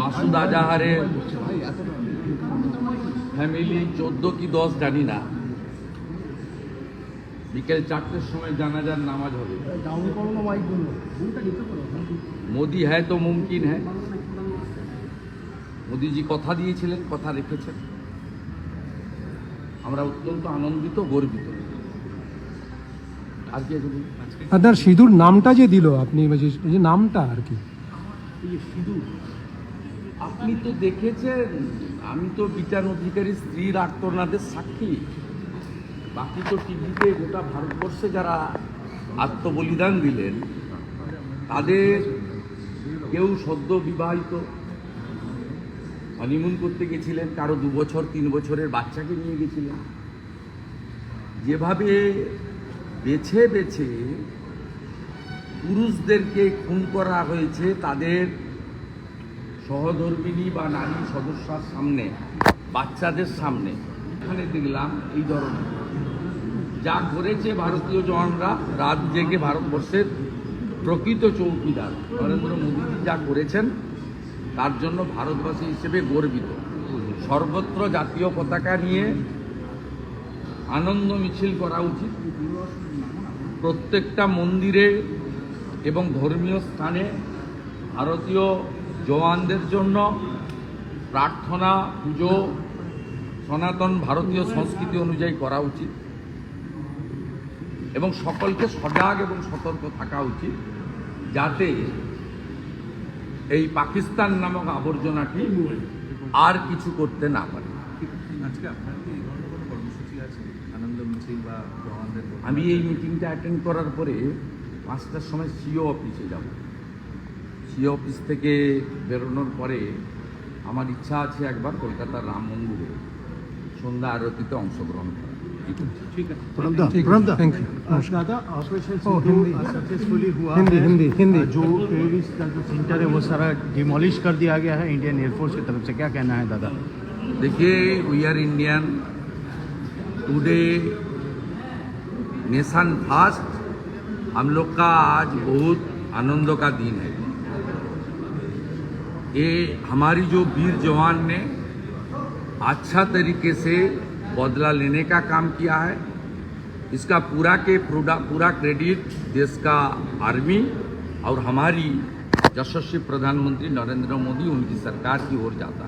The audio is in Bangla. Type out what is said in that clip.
মাসুদ আজাহারের ফ্যামিলি চোদ্দ কি দশ জানি না। বিকেল চারটের সময় জানাজার নামাজ হবে। মোদি হ্যায় তো মুমকিন হ্যায়। মোদিজি কথা দিয়েছিলেন কথা রেখেছেন। আমরা অত্যন্ত আনন্দিত গর্বিত। আর কি আপনার সিঁদুর নামটা যে দিল আপনি যে নামটা আর কি। আপনি তো দেখেছেন, আমি তো বিচার অধিকারী স্ত্রীর আত্মনাদের সাক্ষী। বাকি তো টিভিতে গোটা ভারতবর্ষে যারা আত্মবলিদান দিলেন, তাদের কেউ সদ্য বিবাহিত। হনিমুন করতে গেছিলেন, কারও দু বছর, তিন বছরের বাচ্চাকে নিয়ে গেছিলেন। যেভাবে বেছে বেছে পুরুষদেরকে খুন করা হয়েছে, তাদের সহধর্মিনী বা নারী সদস্যার সামনে, বাচ্চাদের সামনে এখানে দেখলাম এই ধরনের। যা করেছে ভারতীয় জওয়ানরা রাত জেগে ভারতবর্ষের প্রকৃত চৌকিদার নরেন্দ্র মোদীজি যা করেছেন, তার জন্য ভারতবাসী হিসেবে গর্বিত। সর্বত্র জাতীয় পতাকা নিয়ে আনন্দ মিছিল করা উচিত। প্রত্যেকটা মন্দিরে এবং ধর্মীয় স্থানে ভারতীয় জওয়ানদের জন্য প্রার্থনা পুজো সনাতন ভারতীয় সংস্কৃতি অনুযায়ী করা উচিত। এবং সকলকে সজাগ এবং সতর্ক থাকা উচিত যাতে এই পাকিস্তান নামক আবর্জনাটি আর কিছু করতে না পারে। আমি এই মিটিংটা অ্যাটেন্ড করার পরে পাঁচটার সময় সিও অফিসে যাব। সিও অফিস থেকে বেরোনোর পরে আমার ইচ্ছা আছে একবার কলকাতার রাম মন্দিরে সন্ধ্যা আরতিতে অংশগ্রহণ করা ঠিক আছে ঠিক থ্যাংক ইউ दादा ऑपरेशन ओ, हिंदी। सक्सेसफुली हुआ हिंदी, है। हिंदी, हिंदी। जो टेररिस्ट का जो सेंटर है वो सारा डिमोलिश कर दिया गया है इंडियन एयरफोर्स की तरफ से क्या कहना है दादा देखिए we are Indian today nation fast हम लोग का आज बहुत आनंद का दिन है ये हमारी जो वीर जवान ने अच्छा तरीके से बदला लेने का काम किया है। इसका पूरा के पूरा पूरा क्रेडिट देश का आर्मी और हमारी यशस्वी प्रधानमंत्री नरेंद्र मोदी, उनकी सरकार की ओर जाता है।